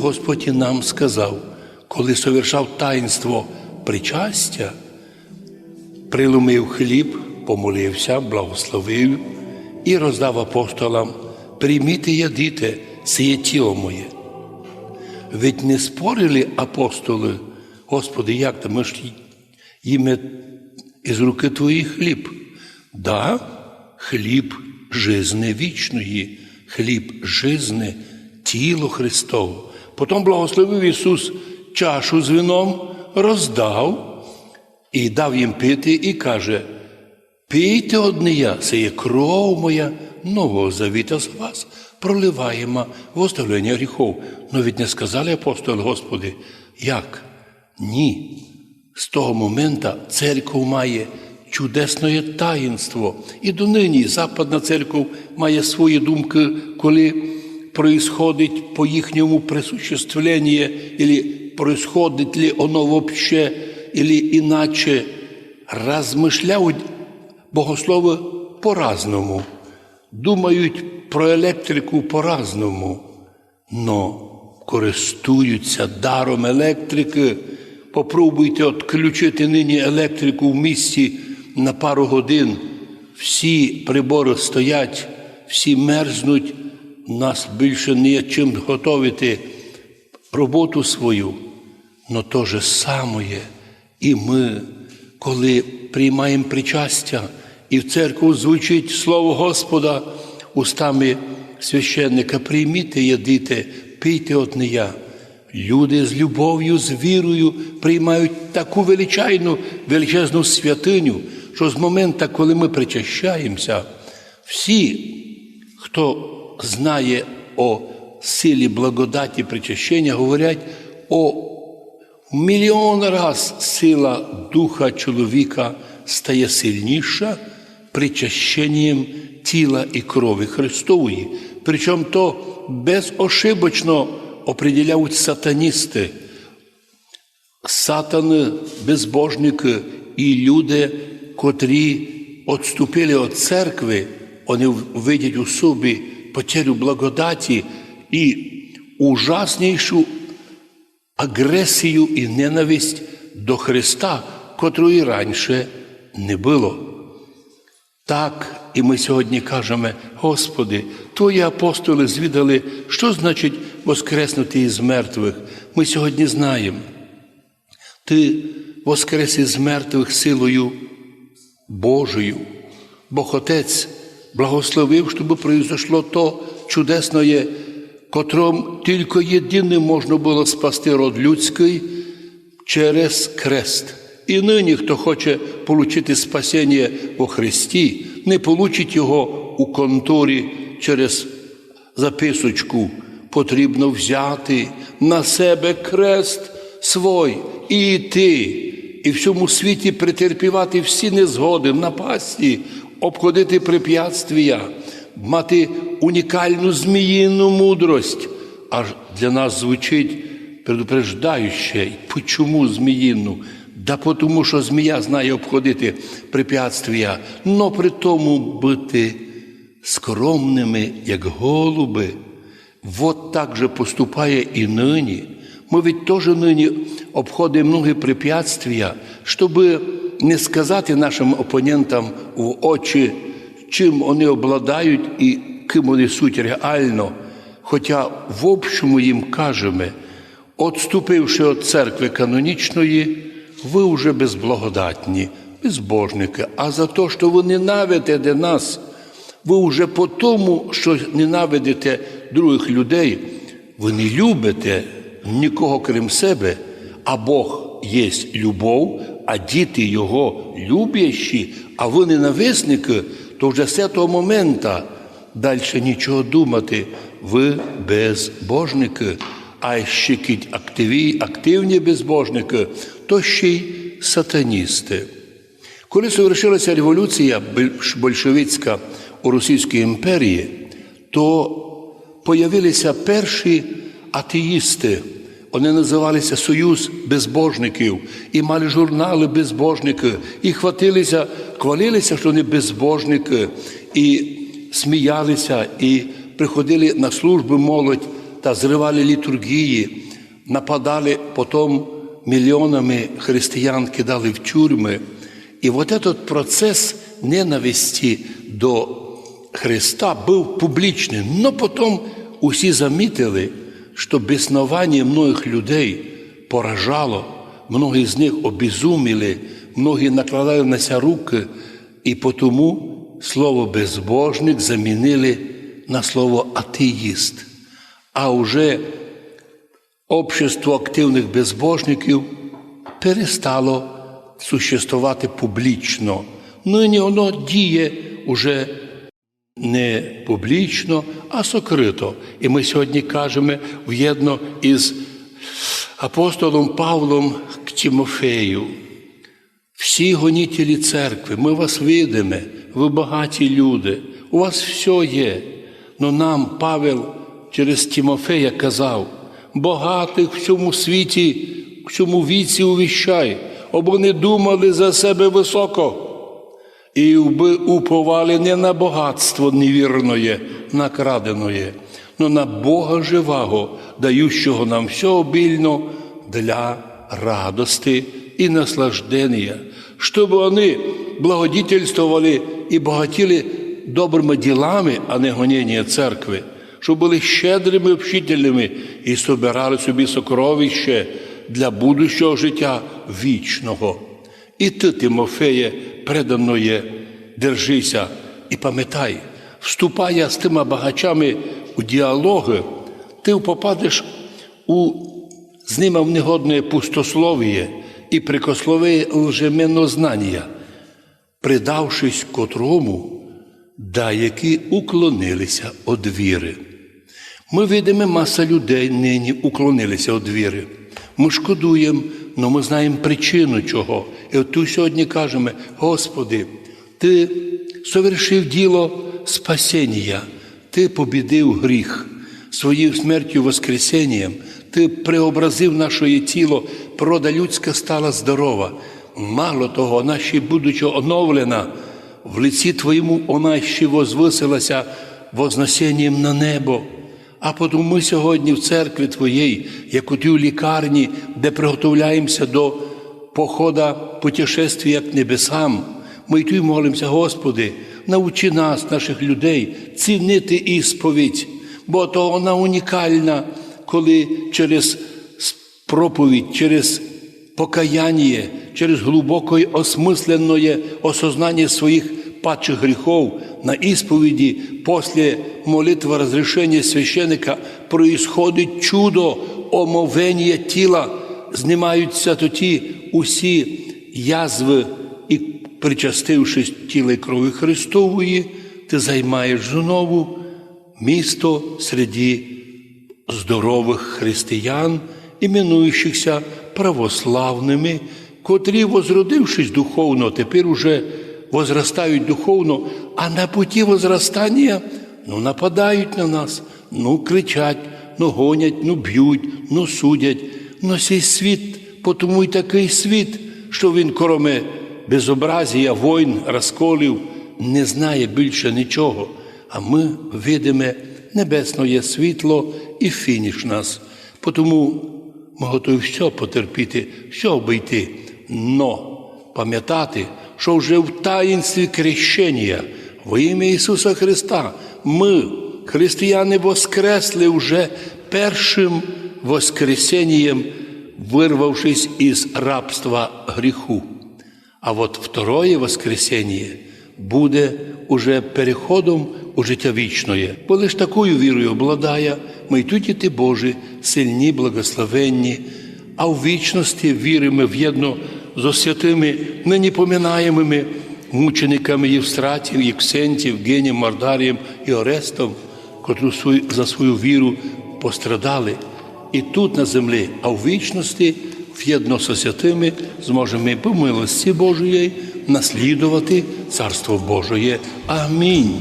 Господь і нам сказав, коли совершав таїнство причастя, приломив хліб, помолився, благословив і роздав апостолам, прийміть і ядите, це є тіло моє. Ведь не спорили апостоли, Господи, як то ми ж їме із руки Твої хліб? Да, хліб жизни вічної, хліб жизни, тіло Христово. Потім благословив Ісус чашу з вином, роздав і дав їм пити, і каже: одне я, це є кров моя нового завіта з вас, проливаємо в оставлення гріхов. Но від не сказали апостоли, Господи, як? Ні. З того моменту церква має чудесне таїнство. І донині Западна церква має свої думки, коли происходить по їхньому присуществленні, или происходит ли оно вообще, или иначе. Розмишляють богослови по-разному, думають про електрику по-разному, но користуються даром електрики. Попробуйте відключити нині електрику в місті на пару годин. Всі прибори стоять, всі мерзнуть, нас більше не чим готувати роботу свою. Но то же саме і ми, коли приймаємо причастя, і в церкву звучить слово Господа устами священника, прийміть, ядите, пийте одне я. Люди з любов'ю, з вірою приймають таку величайну, величезну святиню, що з моменту, коли ми причащаємося, всі, хто знає о силі благодаті причащення, говорять о мільйон раз сила духа чоловіка стає сильніша причащенням тіла і крові Христової. Причому то безошибочно определяють сатаністи, сатани, безбожники і люди, котрі відступили від церкви, вони видять у собі потерю благодаті і ужаснішу агресію і ненависть до Христа, котрої раніше не було. Так, і ми сьогодні кажемо, Господи, Твої апостоли звідали, що значить воскреснути із мертвих. Ми сьогодні знаємо. Ти воскрес із мертвих силою Божою. Бог Отець благословив, щоб произошло то чудесне, котром тільки єдиним можна було спасти род людський через крест. І нині, хто хоче отримати спасіння у Христі, не получить його у конторі через записочку. Потрібно взяти на себе крест свой і йти, і всьому світі претерпівати всі незгоди, напасті, обходити препятствия, мати унікальну зміїну мудрость. Аж для нас звучить предупреждаюче, чому зміїну? Да тому, що змія знає обходити препятствия, но при тому бути скромними, як голуби. Вот так же поступає і нині. Ми ведь теж нині обходимо многі препятствия, щоб не сказати нашим опонентам в очі, чим вони обладають і ким вони суть реально. Хоча в общому їм кажемо, отступивши від церкви канонічної, ви вже безблагодатні, безбожники, а за те, що ви ненавидите нас, ви вже по тому, що ненавидите других людей, ви не любите нікого крім себе, а Бог є любов, а діти Його люблячі, а ви ненависники, то вже з цього моменту далі нічого думати, ви безбожники, а ще кіть активі, активні безбожники, то ще й сатаністи. Коли совершилася революція большевицька у Російській імперії, то появилися перші атеїсти. Вони називалися Союз безбожників і мали журнали безбожники, і хватилися, хвалилися, що вони безбожники, і сміялися, і приходили на служби молодь та зривали літургії, нападали потім мільйонами християн кидали в тюрми. І от этот процес ненависті до Христа був публічний. Но потім усі замітили, що безновання многих людей поражало, многі з них обезуміли, многі накладали на ся руки, і тому слово безбожник замінили на слово атеїст. А вже общество активних безбожників перестало существувати публічно. Нині воно діє уже не публічно, а сокрито. І ми сьогодні кажемо в'єдно із апостолом Павлом к Тимофею. Всі гонітелі церкви, ми вас видимо, ви багаті люди, у вас все є. Но нам Павел через Тимофея казав, багатих в цьому світі, в цьому віці увіщай, або вони думали за себе високо. І уповали не на багатство невірної, накраденої, но на Бога живого, даючого нам все обільно для радости і наслаждення, щоб вони благодетельствували і багатіли добрими ділами, а не гоніння церкви, щоб були щедрими общителями і собирали собі сокровище для будущого життя вічного. І ти, Тимофеє, предано є, держися і пам'ятай, вступає з тими багачами у діалоги, ти попадеш у з ними в негодне пустословіє і прикослове лжеминознання, придавшись котрому, да які уклонилися від віри. Ми видимо, маса людей нині уклонилися від віри. Ми шкодуємо, але ми знаємо причину чого. І от тут сьогодні кажемо, Господи, Ти совершив діло спасіння, Ти побідив гріх своєю смертю Воскресенням, Ти преобразив наше тіло, природа людська стала здорова. Мало того, вона ще будучи оновлена, в лиці Твоєму вона ще возвисилася вознесенням на небо. А тому сьогодні в церкві Твоєї, як у тій лікарні, де приготовляємося до похода путешествия к небесам, ми й тут молимося, Господи, научи нас, наших людей, цінити ісповідь, бо то вона унікальна, коли через проповідь, через покаяння, через глибоке осмисленное осознання своїх падших гріхов на ісповіді після молитви розрішення священика происходить чудо омовення тіла, знімаються тоді усі язви і, причастившись тіла і крові Христової, ти займаєш знову місто серед здорових християн, іменуючихся православними, котрі, возродившись духовно, тепер уже возростають духовно, а на путі возростання ну, нападають на нас, ну кричать, ну гонять, ну б'ють, ну судять. Ну цей світ, тому й такий світ, що він, кроме безобразія, войн, розколів, не знає більше нічого. А ми видиме небесне світло і фініш нас. Тому ми готові все потерпіти, все обійти, но пам'ятати, що вже в таїнстві крещення во ім'я Ісуса Христа ми, християни, воскресли вже першим воскресенням, вирвавшись із рабства гріху. А от второе воскресіння буде уже переходом у життя вічне. Бо лиш такою вірою обладає, ми тут діти Божі, сильні, благословенні, а в вічності віримо в'єдно з святими, нині поминаємими мучениками Євстратів, Єксентів, Генієм, Мардарієм і Орестом, котру за свою віру пострадали і тут на землі, а в вічності в'єдно со святими зможемо по милості Божої наслідувати Царство Божої. Амінь.